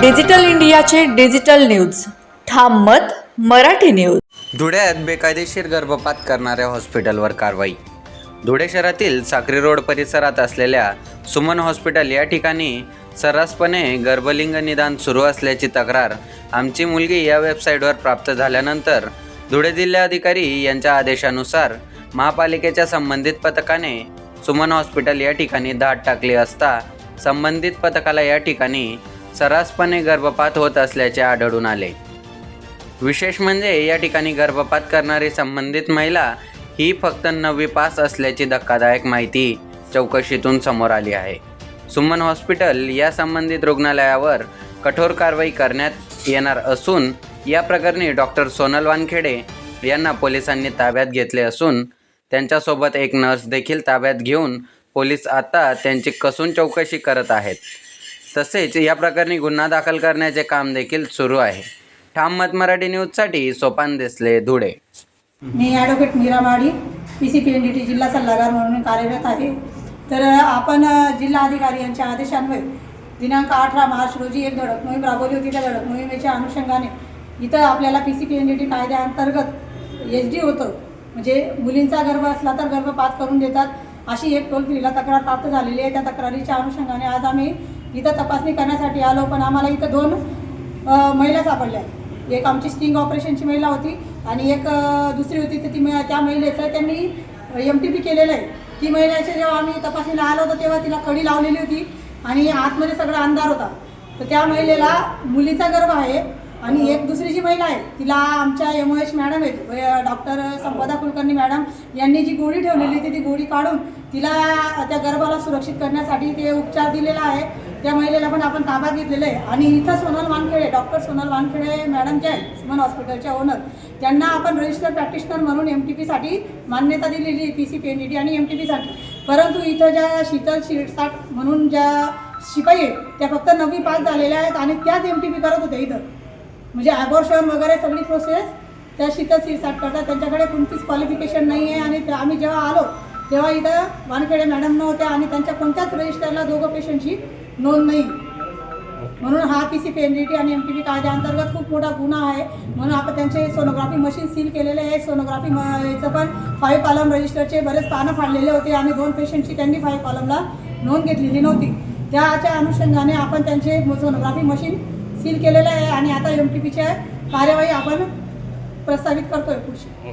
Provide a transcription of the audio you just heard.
Digital इंडियाचे digital news. ठाम मत मराठी न्यूज. धुळ्यात बेकायदेशीर गर्भपात करणाऱ्या हॉस्पिटलवर कारवाई. धुळे शहरातील साक्री रोड परिसरात असलेल्या सुमन हॉस्पिटल या ठिकाणी सर्रासपणे गर्भलिंग निदान सुरू असल्याची तक्रार आमची मुलगी या वेबसाईटवर प्राप्त झाल्यानंतर धुळे जिल्हाधिकारी यांच्या आदेशानुसार महापालिकेच्या संबंधित पथकाने सुमन हॉस्पिटल या ठिकाणी धाड टाकली असता संबंधित पथकाला या ठिकाणी सर्रासपणे गर्भपात होत असल्याचे आढळून आले. विशेष म्हणजे या ठिकाणी गर्भपात करणारी संबंधित महिला ही फक्त नववी पास असल्याची धक्कादायक माहिती चौकशीतून समोर आली आहे. सुमन हॉस्पिटल या संबंधित रुग्णालयावर कठोर कारवाई करण्यात येणार असून या प्रकरणी डॉक्टर सोनल वानखेडे यांना पोलिसांनी ताब्यात घेतले असून त्यांच्यासोबत एक नर्स देखील ताब्यात घेऊन पोलीस आता त्यांची कसून चौकशी करत आहेत. तसेच या प्रकरणी गुन्हा दाखल करण्याचे काम देखील सुरू आहे. ठाम मत मराठी न्यूजसाठी सोपान देसले धुळे. मी advocate मीरामाडी P C P N D T जिल्हा सल्लागार म्हणून कार्यरत आहे. तर आपण जिल्हा जिल्हाधिकारी यांच्या आदेशान्वये दिनांक अठरा मार्च रोजी एक धडक मोहीम राबवली होती. त्या धडक मोहिमेच्या अनुषंगाने इथं आपल्याला P C P N D T कायद्याअंतर्गत एच डी होतं. म्हणजे मुलींचा गर्भ असला तर गर्भपात करून देतात अशी एक टोल फ्रीला तक्रार प्राप्त झालेली आहे. त्या तक्रारीच्या अनुषंगाने आज आम्ही इथं तपासणी करण्यासाठी आलो पण आम्हाला इथं दोन महिला सापडल्या. एक आमची स्टिंग ऑपरेशनची महिला होती आणि एक दुसरी होती. तर ती त्या महिलेचं त्यांनी एम टी पी केलेलं आहे. ती महिलेच्या जेव्हा आम्ही तपासणीला आलो होतो तेव्हा तिला कडी लावलेली होती आणि आतमध्ये सगळा अंधार होता. तर त्या महिलेला मुलीचा गर्भ आहे आणि एक दुसरी जी महिला आहे तिला आमच्या एम ओ एच मॅडम आहेत डॉक्टर संपदा कुलकर्णी मॅडम यांनी जी गोळी ठेवलेली होती ती गोळी काढून तिला त्या गर्भाला सुरक्षित करण्यासाठी ते उपचार दिलेला आहे. त्या महिलेला पण आपण ताबा घेतलेलं आहे. आणि इथं सोनल वानखेडे डॉक्टर सोनल वानखेडे मॅडम जे आहेत सुमन हॉस्पिटलच्या ओनर. त्यांना आपण रजिस्टर प्रॅक्टिशनर म्हणून एम टी पीसाठी मान्यता दिलेली आहे P C P N D आणि एम टी पीसाठी परंतु इथं ज्या शीतल शिरसाट म्हणून ज्या शिपाई आहेत त्या फक्त नववी पास झालेल्या आहेत आणि त्याच एम टी पी करत होत्या इथं. म्हणजे ॲबॉर्शन वगैरे सगळी प्रोसेस त्या शीतल शिरसाट करतात. त्यांच्याकडे कोणतीच क्वालिफिकेशन नाही आहे आणि ते- आम्ही जेव्हा आलो तेव्हा इथं वानखेडे मॅडम नव्हत्या आणि त्यांच्या कोणत्याच रजिस्टरला दोघं पेशंटची नोंद नाही. म्हणून हा P C P N D आणि एम टी पी कायद्याअंतर्गत खूप मोठा गुन्हा आहे. म्हणून आपण त्यांचे सोनोग्राफी मशीन सील केलेले आहे. सोनोग्राफी म याचं पण फाईव्ह कॉलम रजिस्टरचे बरेच पानं फाडलेले होते आणि दोन पेशंटची त्यांनी फाईव्ह कॉलमला नोंद घेतलेली नव्हती. त्याच्या अनुषंगाने आपण त्यांचे सोनोग्राफी मशीन सील केलेलं आहे आणि आता एम टी पीच्या कार्यवाही आपण प्रस्तावित करतोय पुढची.